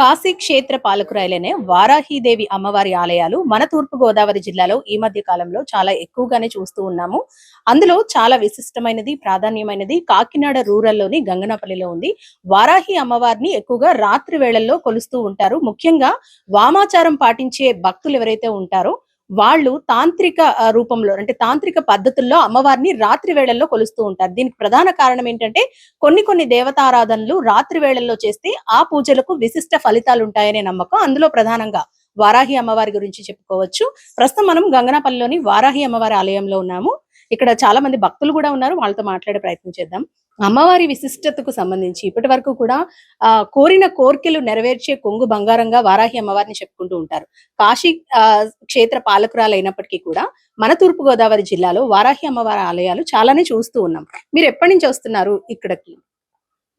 Kashi క్షేత్ర పాలకురాయలనే వారాహీదేవి అమ్మవారి ఆలయాలు మన తూర్పు గోదావరి జిల్లాలో ఈ మధ్య కాలంలో చాలా ఎక్కువగానే చూస్తూ ఉన్నాము. అందులో చాలా విశిష్టమైనది ప్రాధాన్యమైనది కాకినాడ రూరల్లోని గంగనపల్లిలో ఉంది. వారాహి అమ్మవారిని ఎక్కువగా రాత్రి వేళల్లో కొలుస్తూ ఉంటారు. ముఖ్యంగా వామాచారం పాటించే భక్తులు ఎవరైతే ఉంటారో వాళ్ళు తాంత్రిక రూపంలో అంటే తాంత్రిక పద్ధతుల్లో అమ్మవారిని రాత్రి వేళల్లో కొలుస్తూ ఉంటారు. దీనికి ప్రధాన కారణం ఏంటంటే కొన్ని కొన్ని దేవతారాధనలు రాత్రి వేళల్లో చేస్తే ఆ పూజలకు విశిష్ట ఫలితాలు ఉంటాయనే నమ్మకం. అందులో ప్రధానంగా వారాహి అమ్మవారి గురించి చెప్పుకోవచ్చు. ప్రస్తుతం మనం గంగనపల్లిలోని వారాహి అమ్మవారి ఆలయంలో ఉన్నాము. ఇక్కడ చాలా మంది భక్తులు కూడా ఉన్నారు. వాళ్ళతో మాట్లాడే ప్రయత్నం చేద్దాం. అమ్మవారి విశిష్టతకు సంబంధించి ఇప్పటి వరకు కూడా ఆ కోరిన కోరికలు నెరవేర్చే కొంగు బంగారంగా వారాహి అమ్మవారిని చెప్పుకుంటూ ఉంటారు. కాశీ ఆ, క్షేత్ర పాలకురాలు అయినప్పటికీ కూడా మన తూర్పు గోదావరి జిల్లాలో వారాహి అమ్మవారి ఆలయాలు చాలానే చూస్తూ ఉన్నాం. మీరు ఎప్పటి నుంచి వస్తున్నారు ఇక్కడికి?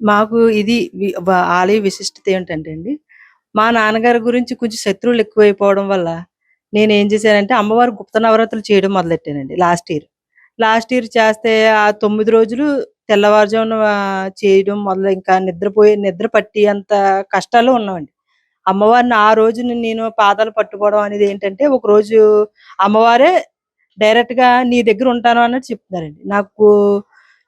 మాకు ఇది ఆలయ విశిష్టత ఏంటంటే అండి మా నాన్నగారి గురించి కొంచెం శత్రువులు ఎక్కువైపోవడం వల్ల నేను ఏం చేశానంటే అమ్మవారి గుప్త నవరాత్రులు చేయడం మొదలెట్టానండి లాస్ట్ ఇయర్. లాస్ట్ ఇయర్ చేస్తే ఆ తొమ్మిది రోజులు తెల్లవారుజామున చేయడం మొదలు ఇంకా నిద్రపోయి నిద్ర పట్టి అంత కష్టాలు ఉన్నామండి. అమ్మవారిని ఆ రోజున నేను పాదాలు పట్టుకోవడం అనేది ఏంటంటే ఒక రోజు అమ్మవారే డైరెక్ట్గా నీ దగ్గర ఉంటాను అన్నట్టు చెప్తున్నారండి. నాకు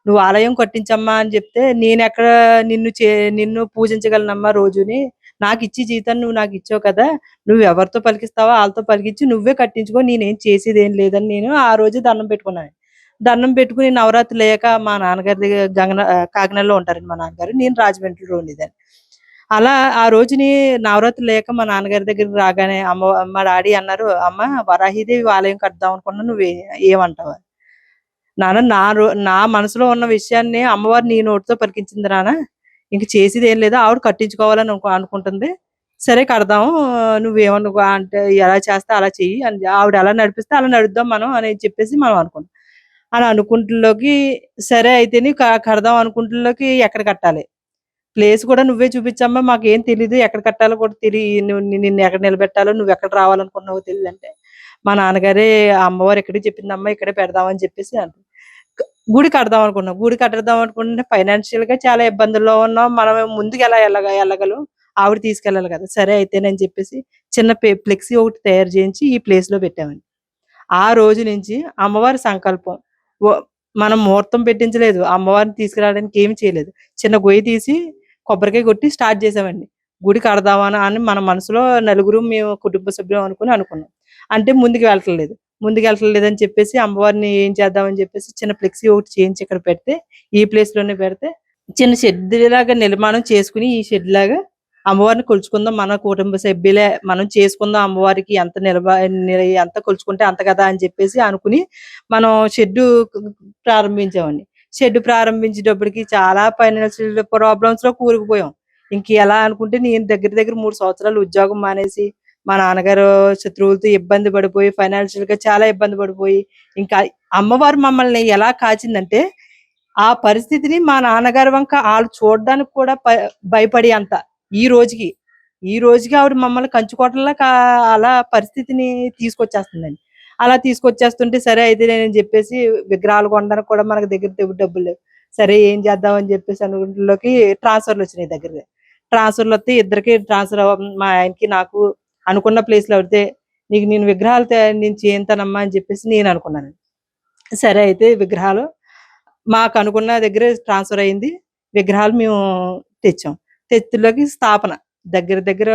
నువ్వు ఆలయం కట్టించమ్మా అని చెప్తే నేను ఎక్కడ నిన్ను చే నిన్ను పూజించగలనమ్మా రోజుని? నాకు ఇచ్చి జీతం నువ్వు నాకు ఇచ్చావు కదా నువ్వు ఎవరితో పలికిస్తావో వాళ్ళతో పలికించి నువ్వే కట్టించుకో నేనేం చేసేది ఏం లేదని నేను ఆ రోజు దండం పెట్టుకున్నాను. దండం పెట్టుకుని నవరాత్రి లేక మా నాన్నగారి దగ్గర గంగన కాకినాడలో ఉంటారండి మా నాన్నగారు. నేను రాజమండ్రిలో ఉండేదాన్ని అలా ఆ రోజుని నవరాత్రి లేక మా నాన్నగారి దగ్గరికి రాగానే అమ్మ మా డాడీ అన్నారు అమ్మ వరాహిదేవి ఆలయం కడదాం అనుకున్నా నువ్వు ఏమంటావు? నాన్న నా రో- నా మనసులో ఉన్న విషయాన్ని అమ్మవారు నీ నోటితో పలికించింది నాన్న. ఇంక చేసేది ఏం లేదు ఆవిడ కట్టించుకోవాలని అనుకో అనుకుంటుంది. సరే కడదాము నువ్వేమనుకో అంటే ఎలా చేస్తే అలా చెయ్యి అని ఆవిడ ఎలా నడిపిస్తే అలా నడుద్దాం మనం అని చెప్పేసి మనం అనుకున్నాం అని అనుకుంటులోకి సరే అయితే నీ కడదాం అనుకుంటులోకి ఎక్కడ కట్టాలి? ప్లేస్ కూడా నువ్వే చూపించమ్మా మాకు ఏం తెలియదు ఎక్కడ కట్టాలో కూడా తెలియదు నిన్ను ఎక్కడ నిలబెట్టాలో నువ్వు ఎక్కడ రావాలనుకున్నావో తెలియదు అంటే. మా నాన్నగారే అమ్మవారు ఎక్కడే చెప్పిందమ్మా ఇక్కడే పెడదామని చెప్పేసి అంటారు గుడి కడదాం అనుకున్నాం. గుడి కట్టదాం అనుకుంటే ఫైనాన్షియల్గా చాలా ఇబ్బందుల్లో ఉన్నాం. మనం ముందుకు ఎలా వెళ్ళగ వెళ్ళగలం ఆవిడ తీసుకెళ్ళాలి కదా. సరే అయితేనని చెప్పేసి చిన్న ఫ్లెక్సీ ఒకటి తయారు చేయించి ఈ ప్లేస్లో పెట్టామండి. ఆ రోజు నుంచి అమ్మవారి సంకల్పం మనం ముహూర్తం పెట్టించలేదు. అమ్మవారిని తీసుకురావడానికి ఏమి చేయలేదు. చిన్న గొయ్యి తీసి కొబ్బరికాయ కొట్టి స్టార్ట్ చేసామండి. గుడి కడదామని అని మన మనసులో నలుగురు మేము కుటుంబ సభ్యులు అనుకుని అనుకున్నాం. అంటే ముందుకు వెళ్ళట్లేదు ముందుకు వెళ్ళట్లేదు అని చెప్పేసి అమ్మవారిని ఏం చేద్దామని చెప్పేసి చిన్న ఫ్లెక్సీ ఒకటి చేయించి ఇక్కడ పెడితే ఈ ప్లేస్లోనే పెడితే చిన్న షెడ్ లాగా నిర్మాణం చేసుకుని ఈ షెడ్ లాగా అమ్మవారిని కొలుచుకుందాం. మన కుటుంబ సభ్యులే మనం చేసుకుందాం అమ్మవారికి ఎంత నిలబ ఎంత కొలుచుకుంటే అంత కదా అని చెప్పేసి అనుకుని మనం షెడ్ ప్రారంభించామండి. షెడ్ ప్రారంభించేటప్పటికి చాలా ఫైనాన్షియల్ ప్రాబ్లమ్స్లో కూరుకుపోయాం. ఇంక ఎలా అనుకుంటే నేను దగ్గర దగ్గర మూడు సంవత్సరాలు ఉద్యోగం మానేసి మా నాన్నగారు శత్రువులతో ఇబ్బంది పడిపోయి ఫైనాన్షియల్గా చాలా ఇబ్బంది పడిపోయి ఇంకా అమ్మవారు మమ్మల్ని ఎలా కాచిందంటే ఆ పరిస్థితిని మా నాన్నగారు వంక వాళ్ళు చూడడానికి కూడా భయపడి అంత ఈ రోజుకి ఈ రోజుకి ఆవిడ మమ్మల్ని కంచుకోవటంలా అలా పరిస్థితిని తీసుకొచ్చేస్తుందండి. అలా తీసుకొచ్చేస్తుంటే సరే అయితే నేను చెప్పేసి విగ్రహాలు కొనడానికి కూడా మనకు దగ్గర డబ్బులు లేవు. సరే ఏం చేద్దాం అని చెప్పేసి అనుకుంటులోకి ట్రాన్స్ఫర్లు వచ్చినాయి దగ్గర ట్రాన్స్ఫర్లు వస్తే ఇద్దరికి ట్రాన్స్ఫర్ మా ఆయనకి నాకు అనుకున్న ప్లేస్లో పడితే నీకు నేను విగ్రహాలు నేను చేయంతానమ్మా అని చెప్పేసి నేను అనుకున్నాను. సరే అయితే విగ్రహాలు మాకు అనుకున్న దగ్గర ట్రాన్స్ఫర్ అయింది. విగ్రహాలు మేము తెచ్చాం. చర్చిలోకి స్థాపన. దగ్గర దగ్గర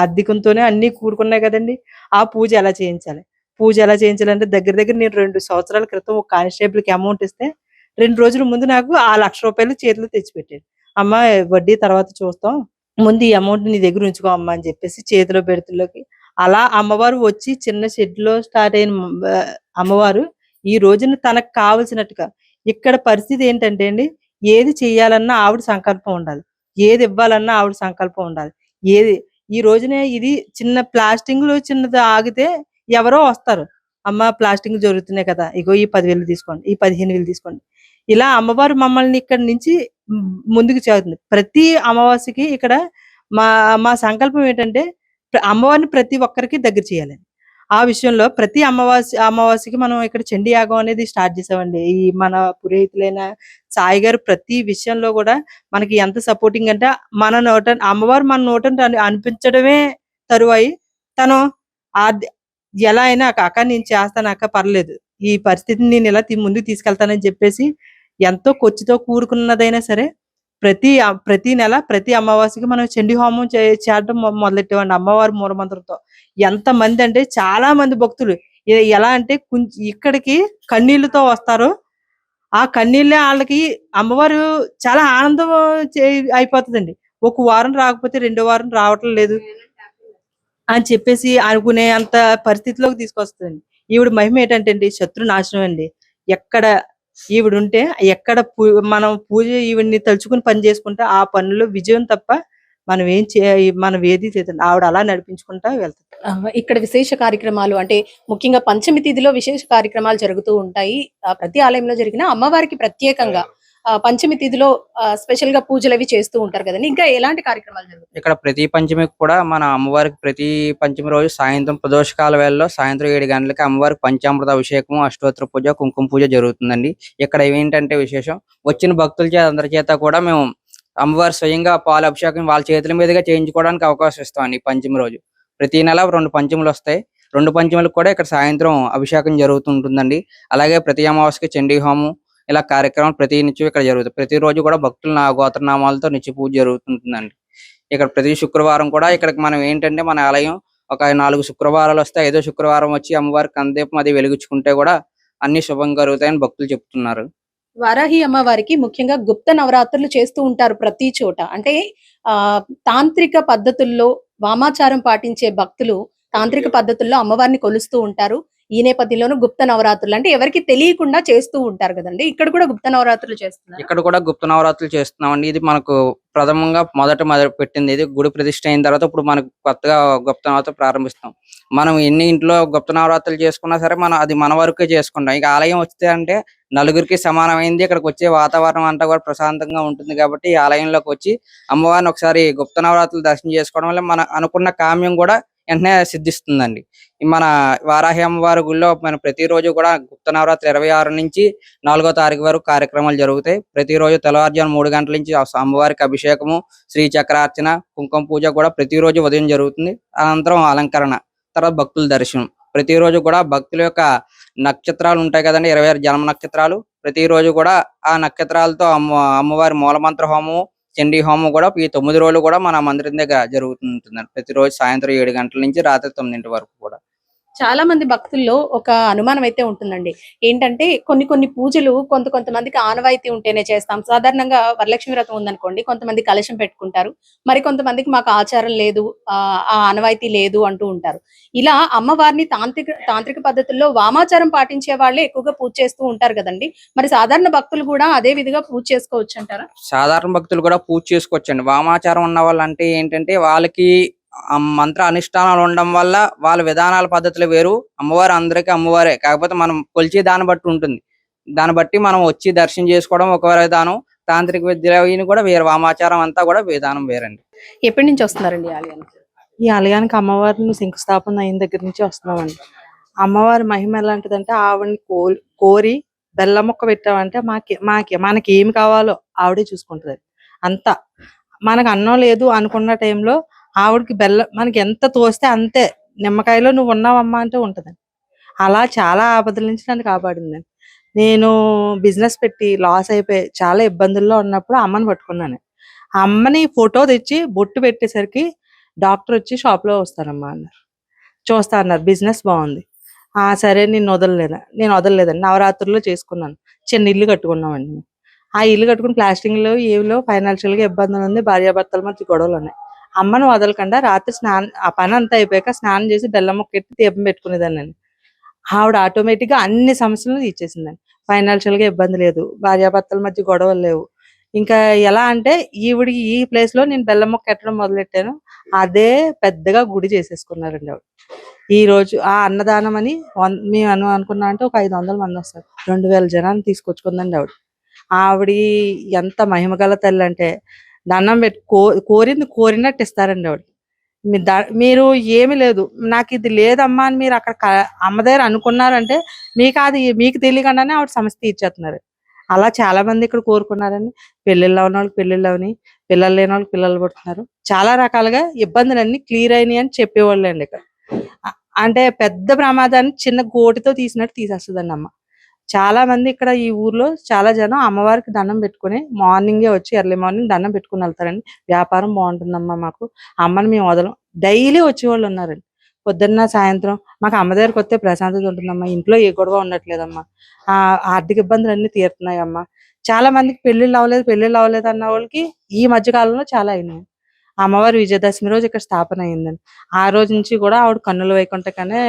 ఆర్థికంతోనే అన్ని కూడుకున్నాయి కదండి. ఆ పూజ ఎలా చేయించాలి? పూజ ఎలా చేయించాలంటే దగ్గర దగ్గర నేను రెండు సంవత్సరాల క్రితం ఒక కానిస్టేబుల్కి అమౌంట్ ఇస్తే రెండు రోజుల ముందు నాకు ఆ లక్ష రూపాయలు చేతిలో తెచ్చిపెట్టాడు అమ్మ వడ్డీ తర్వాత చూస్తాం. ముందు ఈ అమౌంట్ నీ దగ్గర ఉంచుకో అమ్మ అని చెప్పేసి చేతిలో పెడుతుల్లోకి అలా అమ్మవారు వచ్చి చిన్న షెడ్లో స్టార్ట్ అయిన అమ్మవారు ఈ రోజున తనకు కావలసినట్టుగా ఇక్కడ పరిస్థితి ఏంటంటే అండి ఏది చేయాలన్నా ఆవిడ సంకల్పం ఉండాలి. ఏది ఇవ్వాలన్నా ఆవిడ సంకల్పం ఉండాలి. ఏది ఈ రోజునే ఇది చిన్న ప్లాస్టింగ్లో చిన్నది ఆగితే ఎవరో వస్తారు. అమ్మ ప్లాస్టింగ్ జరుగుతున్నాయి కదా ఇగో ఈ పదివేలు తీసుకోండి ఈ పదిహేను వేలు తీసుకోండి. ఇలా అమ్మవారు మమ్మల్ని ఇక్కడ నుంచి ముందుకు చేరుతుంది. ప్రతి అమావాస్యకి ఇక్కడ మా మా సంకల్పం ఏంటంటే అమ్మవారిని ప్రతి ఒక్కరికి దగ్గర చేయాలని ఆ విషయంలో ప్రతి అమావాస్య అమావాస్యకి మనం ఇక్కడ చండీ యాగం అనేది స్టార్ట్ చేసామండి. ఈ మన పురోహితులైన సాయి గారు ప్రతి విషయంలో కూడా మనకి ఎంత సపోర్టింగ్ అంటే మన నోట అమ్మవారు మన నోట అనిపించడమే తరువాయి. తను ఎలా అయినా అక్క అక్క నేను చేస్తాను అక్క పర్లేదు. ఈ పరిస్థితిని నేను ఇలా ముందుకు తీసుకెళ్తానని చెప్పేసి ఎంతో ఖర్చుతో కూరుకున్నదైనా సరే ప్రతి ప్రతి నెల ప్రతి అమావాస్యకి మనం చండీ హోమం చే- చేయడం మొ- అమ్మవారి మూలమంత్రంతో. ఎంత మంది అంటే చాలా మంది భక్తులు ఎలా అంటే కొంచెం ఇక్కడికి కన్నీళ్ళతో వస్తారు. ఆ కన్నీళ్ళే వాళ్ళకి అమ్మవారు చాలా ఆనందం అయిపోతుందండి. ఒక వారం రాకపోతే రెండో వారం రావటం లేదు అని చెప్పేసి అనుకునే అంత పరిస్థితిలోకి తీసుకొస్తుంది ఈవిడ మహిమ ఏంటంటే అండి శత్రు నాశనం అండి. ఎక్కడ ఈవిడ ఉంటే ఎక్కడ పూ- మనం పూజ ఈవిడ్ని తలుచుకుని పని చేసుకుంటే ఆ పనుల్లో విజయం తప్ప మనం ఏం చే మనం ఏది చేయదండి ఆవిడ అలా నడిపించుకుంటా వెళ్తాం ఇక్కడ విశేష కార్యక్రమాలు అంటే ముఖ్యంగా పంచమి తిథిలో విశేష కార్యక్రమాలు జరుగుతూ ఉంటాయి. ఆ, ప్రతి ఆలయంలో జరిగిన అమ్మవారికి ప్రత్యేకంగా పంచమి తిథిలో స్పెషల్గా పూజలు అవి చేస్తూ ఉంటారు కదండి. ఇంకా ఎలాంటి కార్యక్రమాలు జరుగుతాయి? ఇక్కడ ప్రతి పంచమికి కూడా మన అమ్మవారికి ప్రతి పంచమి రోజు సాయంత్రం ప్రదోషకాల వేళలో సాయంత్రం ఏడు గంటలకి అమ్మవారికి పంచామృత అభిషేకం అష్టోత్తర పూజ కుంకుమ పూజ జరుగుతుందండి. ఇక్కడ ఏంటంటే విశేషం? వచ్చిన భక్తుల చేత అందరి చేత కూడా మేము అమ్మవారి స్వయంగా పాల అభిషేకం వాళ్ళ చేతుల మీదుగా చేయించుకోవడానికి అవకాశం ఇస్తామండి ఈ పంచమి రోజు. ప్రతి నెల రెండు పంచములు వస్తాయి. రెండు పంచములకు కూడా ఇక్కడ సాయంత్రం అభిషేకం జరుగుతుంటుందండి. అలాగే ప్రతి అమావాస్యకి చండీ హోమం ఇలా కార్యక్రమాలు ప్రతి నిత్యం ఇక్కడ జరుగుతాయి. ప్రతిరోజు కూడా భక్తుల నా గోత్రనామాలతో నిత్య పూజ జరుగుతుంటుందండి. ఇక్కడ ప్రతి శుక్రవారం కూడా ఇక్కడికి మనం ఏంటంటే మన ఆలయం ఒక నాలుగు శుక్రవారాలు వస్తే ఐదో శుక్రవారం వచ్చి అమ్మవారికి కందీపం అది వెలిగించుకుంటే కూడా అన్ని శుభంగా జరుగుతాయని భక్తులు చెప్తున్నారు. వారాహి అమ్మవారికి ముఖ్యంగా గుప్త నవరాత్రులు చేస్తూ ఉంటారు ప్రతి చోట. అంటే ఆ తాంత్రిక పద్ధతుల్లో వామాచారం పాటించే భక్తులు తాంత్రిక పద్ధతుల్లో అమ్మవారిని కొలుస్తూ ఉంటారు. ఈ నేపథ్యంలోనూ గుప్త నవరాత్రులు అంటే ఎవరికి తెలియకుండా చేస్తూ ఉంటారు కదండి. ఇక్కడ కూడా గుప్త నవరాత్రులు చేస్తున్నారు. ఇక్కడ కూడా గుప్త నవరాత్రులు చేస్తున్నామండి. ఇది మనకు ప్రథమంగా మొదట మొదలు పెట్టింది ఇది గుడి ప్రతిష్ట అయిన తర్వాత ఇప్పుడు మనకు కొత్తగా గుప్త నవరాత్రులు ప్రారంభిస్తాం మనం ఎన్ని ఇంట్లో గుప్త నవరాత్రులు చేసుకున్నా సరే మనం అది మన వరకే చేసుకుంటాం. ఇక ఆలయం వస్తే అంటే నలుగురికి సమానమైంది. ఇక్కడికి వచ్చే వాతావరణం అంతా కూడా ప్రశాంతంగా ఉంటుంది కాబట్టి ఈ ఆలయంలోకి వచ్చి అమ్మవారిని ఒకసారి గుప్త నవరాత్రులు దర్శనం చేసుకోవడం వల్ల మన అనుకున్న కామ్యం కూడా వెంటనే సిద్ధిస్తుందండి. మన వారాహి అమ్మవారి గుళ్ళో మన ప్రతిరోజు కూడా గుప్త నవరాత్రి ఇరవై ఆరు నుంచి నాలుగో తారీఖు వరకు కార్యక్రమాలు జరుగుతాయి. ప్రతిరోజు తెల్లవారుజాము మూడు గంటల నుంచి అమ్మవారికి అభిషేకము శ్రీ చక్రార్చన కుంకుమ పూజ కూడా ప్రతిరోజు ఉదయం జరుగుతుంది. అనంతరం అలంకరణ తర్వాత భక్తుల దర్శనం. ప్రతిరోజు కూడా భక్తుల యొక్క నక్షత్రాలు ఉంటాయి కదండి ఇరవై ఆరు జన్మ నక్షత్రాలు. ప్రతిరోజు కూడా ఆ నక్షత్రాలతో అమ్మ అమ్మవారి మూలమంత్ర హోమము చండీ హోమం కూడా ఈ తొమ్మిది రోజులు కూడా మన మందిరం దగ్గర జరుగుతుంటుంది. ప్రతిరోజు సాయంత్రం ఏడు గంటల నుంచి రాత్రి తొమ్మిదింటి వరకు కూడా. చాలా మంది భక్తుల్లో ఒక అనుమానం అయితే ఉంటుందండి. ఏంటంటే కొన్ని కొన్ని పూజలు కొంత కొంతమందికి ఆనవాయితీ ఉంటేనే చేస్తాం. సాధారణంగా వరలక్ష్మి వ్రతం ఉందనుకోండి కొంతమంది కలశం పెట్టుకుంటారు. మరి కొంతమందికి మాకు ఆచారం లేదు ఆ ఆనవాయితీ లేదు అంటూ ఉంటారు. ఇలా అమ్మవారిని తాంత్రిక తాంత్రిక పద్ధతుల్లో వామాచారం పాటించే వాళ్ళే ఎక్కువగా పూజ చేస్తూ ఉంటారు కదండి. మరి సాధారణ భక్తులు కూడా అదే విధిగా పూజ చేసుకోవచ్చు అంటారా? సాధారణ భక్తులు కూడా పూజ చేసుకోవచ్చండి. వామాచారం ఉన్న వాళ్ళు అంటే ఏంటంటే వాళ్ళకి మంత్ర అనుష్ఠానాలు ఉండడం వల్ల వాళ్ళ విధానాల పద్ధతులు వేరు. అమ్మవారు అందరికీ అమ్మవారే. కాకపోతే మనం కొలిచే దాన్ని బట్టి ఉంటుంది. దాన్ని బట్టి మనం వచ్చి దర్శనం చేసుకోవడం ఒక విధానం. తాంత్రిక విద్యని కూడా వేరు. వామాచారం అంతా కూడా విధానం వేరండి. ఎప్పటి నుంచి వస్తున్నారండి ఈ ఆలయానికి? ఈ ఆలయానికి అమ్మవారిని శంకుస్థాపన అయిన దగ్గర నుంచి వస్తున్నామండి. అమ్మవారి మహిమ ఎలాంటిదంటే ఆవిడని కో- కోరి బెల్లం ముక్క పెట్టామంటే మాకి మాకి మనకి ఏమి కావాలో ఆవిడే చూసుకుంటది. అంతా. మనకు అన్నం లేదు అనుకున్న టైంలో ఆవిడకి బెల్లం మనకి ఎంత తోస్తే అంతే. నిమ్మకాయలో నువ్వు ఉన్నావమ్మా అంటే ఉంటదండి. అలా చాలా ఆపదల నుంచి నన్ను కాపాడిందండి. నేను బిజినెస్ పెట్టి లాస్ అయిపోయి చాలా ఇబ్బందుల్లో ఉన్నప్పుడు అమ్మని పట్టుకున్నాను. ఆ అమ్మని ఫోటో తెచ్చి బొట్టు పెట్టేసరికి డాక్టర్ వచ్చి షాప్లో వస్తానమ్మా అన్నారు. చూస్తా అన్నారు బిజినెస్ బాగుంది. ఆ సరే నేను వదలలేదా? నేను వదలలేదండి నవరాత్రుల్లో చేసుకున్నాను. చిన్న ఇల్లు కట్టుకున్నామండి ఆ ఇల్లు కట్టుకుని ప్లాస్టింగ్లో ఏవిలో ఫైనాన్షియల్గా ఇబ్బందులు ఉంది. భార్యాభర్తల మధ్య గొడవలు ఉన్నాయి. అమ్మను వదలకుండా రాత్రి స్నానం ఆ పని అంతా అయిపోయాక స్నానం చేసి బెల్లం ముక్కెట్టి దీపం పెట్టుకునేదాన్ని ఆవిడ ఆటోమేటిక్గా అన్ని సమస్యలను తీర్చేసిందండి. ఫైనాన్షియల్గా ఇబ్బంది లేదు. భార్యాభర్తల మధ్య గొడవలు లేవు. ఇంకా ఎలా అంటే ఈవిడికి ఈ ప్లేస్లో నేను బెల్లం మొక్క ఎట్టడం మొదలెట్టాను. అదే పెద్దగా గుడి చేసేసుకున్నారండి ఆవిడ. ఈ రోజు ఆ అన్నదానం అని వన్- మేము అను అనుకున్నా అంటే ఒక ఐదు వందల మంది వస్తారు. రెండు వేల జనాన్ని తీసుకొచ్చుకుందండి ఆవిడ. ఆవిడ ఎంత మహిమగల తల్లి అంటే దండం పెట్టి కో కోరింది కోరినట్టు ఇస్తారండి ఆవిడ. మీ ద- మీరు ఏమీ లేదు. నాకు ఇది లేదమ్మా అని మీరు అక్కడ అమ్మ దగ్గర అనుకున్నారంటే మీకు అది మీకు తెలియకుండానే ఆవిడ సమస్య తీర్చేస్తున్నారు. అలా చాలా మంది ఇక్కడ కోరుకున్నారండి. పెళ్ళిళ్ళు ఉన్న వాళ్ళకి పెళ్ళిళ్ళు అవని పిల్లలు లేని వాళ్ళకి పిల్లలు పడుతున్నారు. చాలా రకాలుగా ఇబ్బందులన్నీ క్లియర్ అయినాయి అని చెప్పేవాళ్ళు అండి ఇక్కడ అంటే పెద్ద ప్రమాదాన్ని చిన్న గోటితో తీసినట్టు తీసేస్తుందండి అమ్మ. చాలా మంది ఇక్కడ ఈ ఊర్లో చాలా జనం అమ్మవారికి దండం పెట్టుకుని మార్నింగే వచ్చి ఎర్లీ మార్నింగ్ దండం పెట్టుకుని వెళ్తారండి. వ్యాపారం బాగుంటుందమ్మా మాకు. అమ్మని మేము వదలం. డైలీ వచ్చేవాళ్ళు ఉన్నారండి. పొద్దున్న సాయంత్రం మాకు అమ్మ దగ్గరికి వస్తే ప్రశాంతత ఉంటుందమ్మా. ఇంట్లో ఏ గొడవ ఉండట్లేదమ్మా. ఆ ఆర్థిక ఇబ్బందులు అన్ని తీరుతున్నాయమ్మా. చాలా మందికి పెళ్ళిళ్ళు అవ్వలేదు పెళ్ళిళ్ళు అవ్వలేదు అన్న వాళ్ళకి ఈ మధ్య కాలంలో చాలా అయినాయి. అమ్మవారి విజయదశమి రోజు ఇక్కడ స్థాపన అయిందండి. ఆ రోజు నుంచి కూడా ఆవిడ కన్నుల వైకుంఠకనే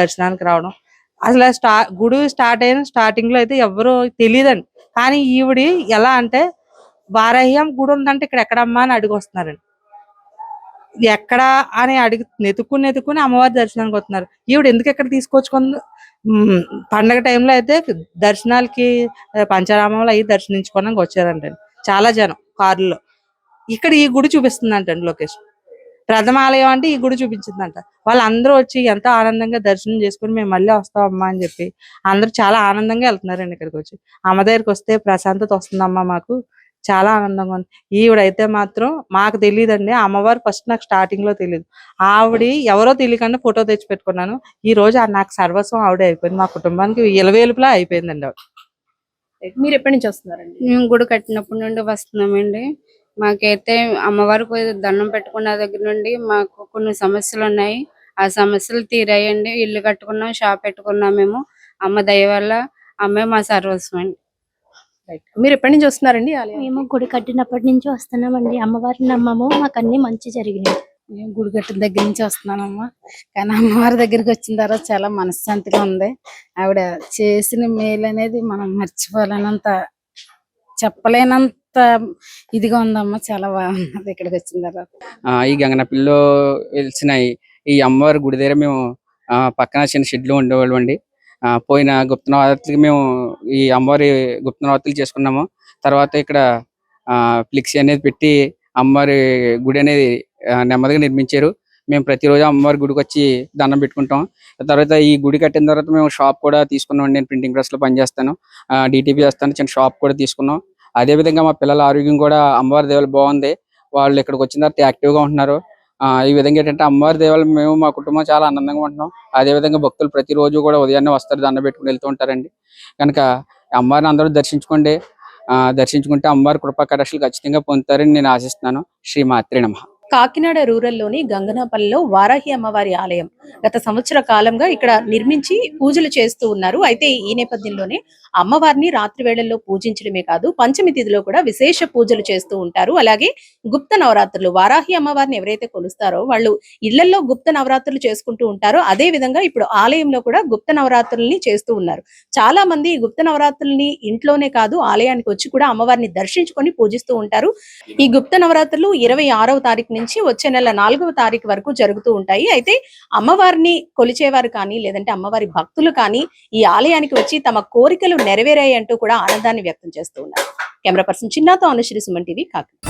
దర్శనానికి రావడం అసలు స్టా గుడి స్టార్ట్ అయిన స్టార్టింగ్లో అయితే ఎవరు తెలియదండి కానీ ఈవిడి ఎలా అంటే వారాహ్యం గుడి ఉందంటే ఇక్కడ ఎక్కడమ్మా అని అడిగి వస్తున్నారండి ఎక్కడ అని అడిగి నెతుక్కుని నెతుక్కుని అమ్మవారి దర్శనానికి వస్తున్నారు. ఈవిడ ఎందుకు ఎక్కడ తీసుకొచ్చుకుంది? పండగ టైంలో అయితే దర్శనాలకి ఆ, అవి అయ్యి దర్శించుకోవడానికి వచ్చారంటండి. చాలా జనం కారులో. ఇక్కడ ఈ గుడి చూపిస్తుంది అంటండి లొకేషన్ ప్రథమాలయం అంటే ఈ గుడి చూపించిందంట. వాళ్ళందరూ వచ్చి ఎంతో ఆనందంగా దర్శనం చేసుకుని మేము మళ్ళీ వస్తామమ్మా అని చెప్పి అందరూ చాలా ఆనందంగా వెళ్తున్నారండి ఇక్కడికి వచ్చి. అమ్మ దగ్గరికి వస్తే ప్రశాంతత వస్తుందమ్మా మాకు. చాలా ఆనందంగా ఉంది. ఈవిడైతే మాత్రం మాకు తెలియదండి. అమ్మవారు ఫస్ట్ నాకు స్టార్టింగ్లో తెలియదు ఆవిడ ఎవరో తెలియకుండా ఫోటో తెచ్చి పెట్టుకున్నాను. ఈ రోజు ఆ నాకు సర్వస్వం ఆవిడే అయిపోయింది. మా కుటుంబానికి ఇలవేలుపులా అయిపోయిందండి ఆవిడ. మీరు ఎప్పటి నుంచి వస్తున్నారండి? మేము గుడి కట్టినప్పటి నుండి వస్తున్నామండి. మాకైతే అమ్మవారికి దండం పెట్టుకున్న దగ్గర నుండి మాకు కొన్ని సమస్యలు ఉన్నాయి. ఆ సమస్యలు తీరాయండి. ఇల్లు కట్టుకున్నాం షాప్ పెట్టుకున్నాం మేము. అమ్మ దయ వల్ల అమ్మే మా సర్వస్వం అండి రైట్. మీరు ఎప్పటి నుంచి వస్తున్నారండి? మేము గుడి కట్టినప్పటి నుంచి వస్తున్నామండి. అమ్మవారిని నమ్మము. మాకు అన్ని మంచి జరిగినాయి. మేము గుడి కట్టిన దగ్గర నుంచి వస్తున్నానమ్మా. కానీ అమ్మవారి దగ్గరికి వచ్చిన తర్వాత చాలా మనశ్శాంతిగా ఉంది. ఆవిడ చేసిన మేలు అనేది మనం మర్చిపోలేనంత చెప్పలేనంత ఇదిగా ఉందమ్మా చాలా బాగున్నది ఇక్కడికి వచ్చిన తర్వాత. ఈ గంగనపల్లిలో వెలిసినాయి ఈ- అమ్మవారి గుడి దగ్గర మేము ఆ, పక్కన చిన్న షెడ్లు ఉండేవాళ్ళం అండి. ఆ, పోయిన గుప్త నవరాత్రికి మేము ఈ అమ్మవారి గుప్త నవరాత్రులు చేసుకున్నాము. తర్వాత ఇక్కడ ఫ్లిక్సీ అనేది పెట్టి అమ్మవారి గుడి అనేది నెమ్మదిగా నిర్మించారు. మేము ప్రతిరోజు అమ్మవారి గుడికి వచ్చి దండం పెట్టుకుంటాం. తర్వాత ఈ గుడి కట్టిన తర్వాత మేము షాప్ కూడా తీసుకున్నాం నేను ప్రింటింగ్ ప్రెస్లో పనిచేస్తాను. డిటిపి చేస్తాను. చిన్న షాప్ కూడా తీసుకున్నాం. అదే విధంగా మా పిల్లల ఆరోగ్యం కూడా అమ్మవారి దేవులు బాగుంది. వాళ్ళు ఇక్కడికి వచ్చిన తర్వాత యాక్టివ్గా ఉంటున్నారు. ఆ, ఈ విధంగా ఏంటంటే అమ్మవారి దేవులు మేము మా కుటుంబం చాలా ఆనందంగా ఉంటున్నాం. అదే విధంగా భక్తులు ప్రతిరోజు కూడా ఉదయాన్నే వస్తారు దండ పెట్టుకుని వెళ్తూ ఉంటారండి. కనుక అమ్మవారిని అందరూ దర్శించుకోండి. ఆ, దర్శించుకుంటే అమ్మవారి కృపా కటాక్షలు ఖచ్చితంగా పొందుతారని నేను ఆశిస్తున్నాను. శ్రీ మాత్రి నమ. కాకినాడ రూరల్లోని గంగనాపల్లిలో వారాహి అమ్మవారి ఆలయం గత సంవత్సర కాలంగా ఇక్కడ నిర్మించి పూజలు చేస్తూ ఉన్నారు. అయితే ఈ నేపథ్యంలోనే అమ్మవారిని రాత్రి వేళల్లో పూజించడమే కాదు పంచమి తిథిలో కూడా విశేష పూజలు చేస్తూ ఉంటారు. అలాగే గుప్త నవరాత్రులు వారాహి అమ్మవారిని ఎవరైతే కొలుస్తారో వాళ్ళు ఇళ్ళలో గుప్త నవరాత్రులు చేసుకుంటూ ఉంటారో అదే విధంగా ఇప్పుడు ఆలయంలో కూడా గుప్త నవరాత్రుల్ని చేస్తూ ఉన్నారు. చాలా మంది గుప్త నవరాత్రుల్ని ఇంట్లోనే కాదు ఆలయానికి వచ్చి కూడా అమ్మవారిని దర్శించుకొని పూజిస్తూ ఉంటారు. ఈ గుప్త నవరాత్రులు ఇరవై ఆరవ తారీఖు నుంచి వచ్చే నెల నాలుగవ తారీఖు వరకు జరుగుతూ ఉంటాయి. అయితే అమ్మవారిని కొలిచేవారు కానీ లేదంటే అమ్మవారి భక్తులు కానీ ఈ ఆలయానికి వచ్చి తమ కోరికలు నెరవేరాయి అంటూ కూడా ఆనందాన్ని వ్యక్తం చేస్తూ ఉన్నారు. కెమెరా పర్సన్ చిన్నతో అనుశ్రీ సుమన్ టీవీ కాకుండా